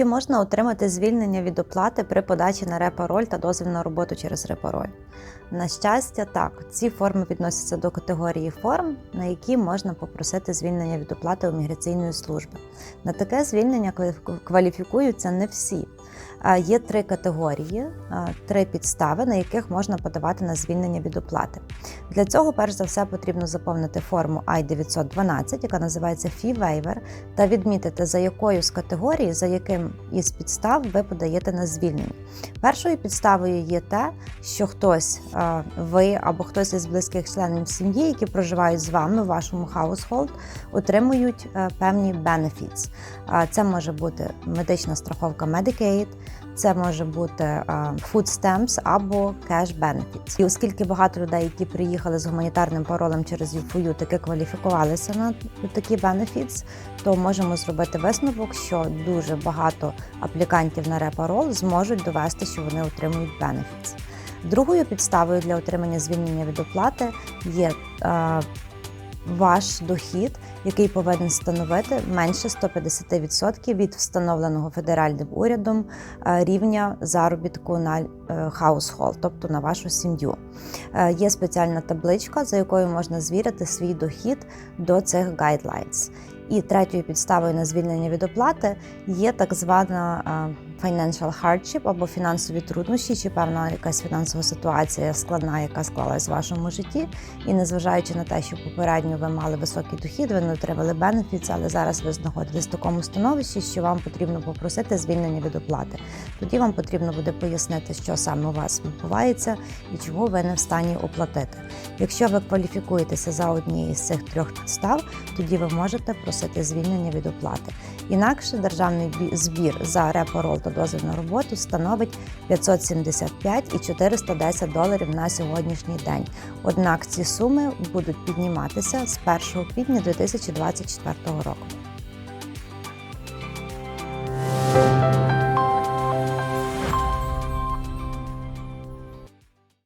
Чи можна отримати звільнення від оплати при подачі на репароль та дозвіл на роботу через репароль? На щастя, так, ці форми відносяться до категорії форм, на які можна попросити звільнення від оплати у міграційної служби. На таке звільнення кваліфікуються не всі. Є три категорії, три підстави, на яких можна подавати на звільнення від оплати. Для цього, перш за все, потрібно заповнити форму I-912, яка називається Fee Waiver, та відмітити, за якою з категорій, за яким із підстав ви подаєте на звільнення. Першою підставою є те, що хтось, е, ви або хтось із близьких членів сім'ї, які проживають з вами в вашому household, отримують е, певні benefits. Е, Це може бути медична страховка Medicaid, це може бути food stamps або cash benefits. І оскільки багато людей, які приїхали з гуманітарним паролем через UFOU, таки кваліфікувалися на такі benefits, то можемо зробити висновок, що дуже багато аплікантів на репарол зможуть довести, що вони отримують benefits. Другою підставою для отримання звільнення від оплати є е, ваш дохід, який повинен становити менше 150% від встановленого федеральним урядом е, рівня заробітку на е, household, тобто на вашу сім'ю. Е, Є спеціальна табличка, за якою можна звірити свій дохід до цих guidelines. І третьою підставою на звільнення від оплати є так звана financial hardship або фінансові труднощі, чи певна якась фінансова ситуація складна, яка склалась в вашому житті. І незважаючи на те, що попередньо ви мали високий дохід, ви не отримали бенефіц, але зараз ви знаходитесь в такому становищі, що вам потрібно попросити звільнення від оплати. Тоді вам потрібно буде пояснити, що саме у вас відбувається і чому ви не в стані оплатити. Якщо ви кваліфікуєтеся за однією з цих трьох підстав, тоді ви можете просити звільнення від оплати. Інакше державний збір за репорол та на роботу становить 575 і 410 доларів на сьогоднішній день. Однак ці суми будуть підніматися з 1 квітня 2024 року.